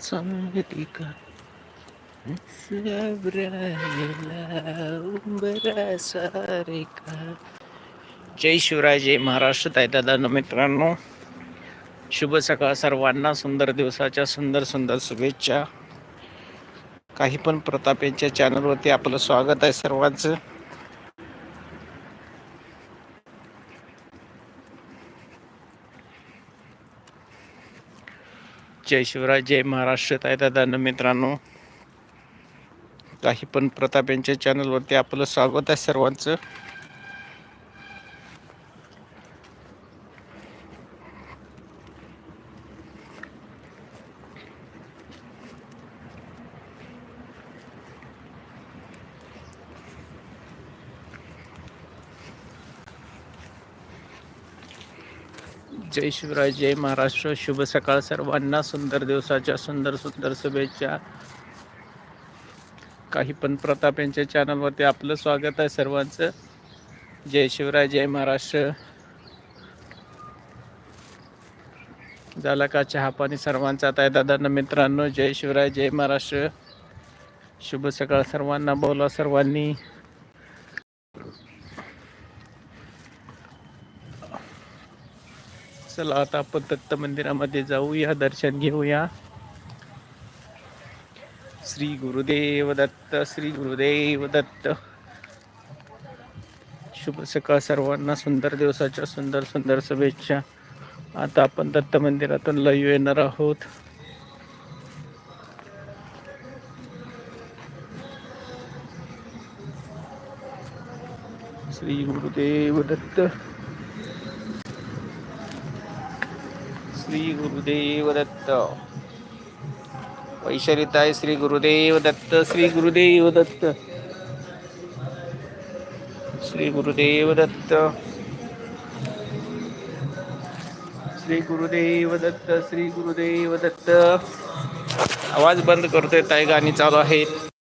चांगली का? सावरायला उंबरा सारे जय शिवराय जय महाराष्ट्र. ताई दादा मित्रांनो शुभ सकाळ सर्वांना. सुंदर दिवसाच्या सुंदर सुंदर शुभेच्छा. काही पण प्रताप यांच्या चॅनलवरती आपलं स्वागत आहे सर्वांचं. जय शिवराय जय महाराष्ट्र. आहे दादा मित्रांनो काही पण प्रताप यांच्या चॅनलवरती आपलं स्वागत आहे सर्वांचं. जय शिवराय जय महाराष्ट्र. शुभ सकाळ सर्वांना. सुंदर दिवसाच्या सुंदर सुंदर शुभेच्छा. काही पण प्रताप यांच्या चॅनलवरती आपलं स्वागत आहे सर्वांचं. जय शिवराय जय महाराष्ट्र. झाला का चहा पाणी सर्वांचा? आता आहे मित्रांनो जय शिवराय जय महाराष्ट्र. शुभ सकाळ सर्वांना. बोला सर्वांनी. चला आता आपण दत्त मंदिरामध्ये जाऊया दर्शन घेऊया. श्री गुरुदेव दत्त श्री गुरुदेव दत्त. शुभ सकाळ सर्वांना सुंदर दिवसाच्या सुंदर सुंदर शुभेच्छा. आता आपण दत्त मंदिरातून लयू येणार आहोत. श्री गुरुदेव दत्त. श्री गुरुदेव दत्त वैशरिताय श्री गुरुदेव दत्त श्री गुरुदेव दत्त श्री गुरुदेव दत्त श्री गुरुदेव दत्त श्री गुरुदेव दत्त आवाज बंद करतोय ताई गाणी चालू आहेत.